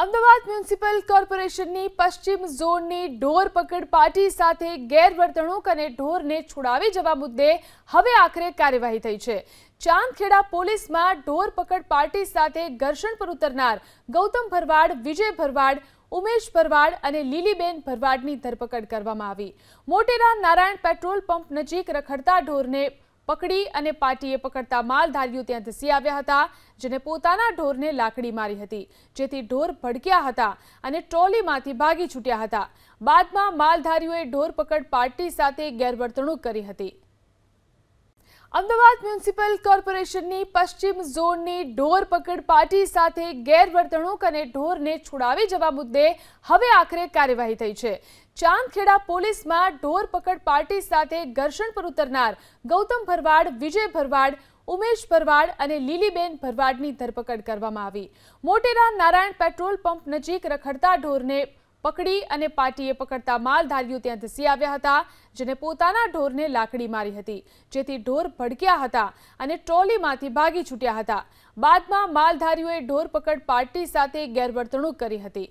Ahmedabad municipal કોર્પોરેશનની પશ્ચિમ ઝોનની ઢોર પકડ પાર્ટી સાથે ગેરવર્તણૂક અને ઢોરને છોડાવી જવા મુદ્દે હવે આખરે કાર્યવાહી થઈ છે. ચાંદખેડા પોલીસમાં ઢોર પકડ પાર્ટી સાથે ઘર્ષણ પર ઉતરનાર ગૌતમ ભરવાડ, વિજય ભરવાડ, ઉમેશ ભરવાડ અને લીલીબેન ભરવાડની ધરપકડ કરવામાં આવી. મોટેરા નારાયણ પેટ્રોલ પંપ નજીક રખડતા ઢોરને પકડી અને પાર્ટીએ પકડતા માલધારીઓ ત્યાં ધસી આવ્યા હતા, જેને પોતાના ઢોરને લાકડી મારી હતી. જેથી ઢોર ભડક્યા હતા અને ટ્રોલીમાંથી ભાગી છૂટ્યા હતા. બાદમાં માલધારીઓએ ઢોર પકડ પાર્ટી સાથે ગેરવર્તણૂક કરી હતી. અમદાવાદ મ્યુનિસિપલ કોર્પોરેશનની પશ્ચિમ ઝોનની ઢોર પકડ પાર્ટી સાથે ગેરવર્તણૂક અને ઢોરને છોડાવી જવા મુદ્દે હવે આખરે કાર્યવાહી થઈ છે. ચાંદખેડા પોલીસમાં ઢોર પકડ પાર્ટી સાથે ઘર્ષણ પર ઉતરનાર ગૌતમ ભરવાડ, વિજય ભરવાડ, ઉમેશ ભરવાડ અને લીલીબેન ભરવાડની ધરપકડ કરવામાં આવી. મોટેરા નારાયણ પેટ્રોલ પંપ નજીક રખડતા ઢોરને પકડી અને પાર્ટીએ પકડતા માલધારીઓ ત્યાં ધસી આવ્યા હતા, જેને પોતાના ઢોરને લાકડી મારી હતી. જેથી ઢોર ભડક્યા હતા અને ટ્રોલીમાંથી ભાગી છૂટ્યા હતા. બાદમાં માલધારીઓએ ઢોર પકડ પાર્ટી સાથે ગેરવર્તણૂક કરી હતી.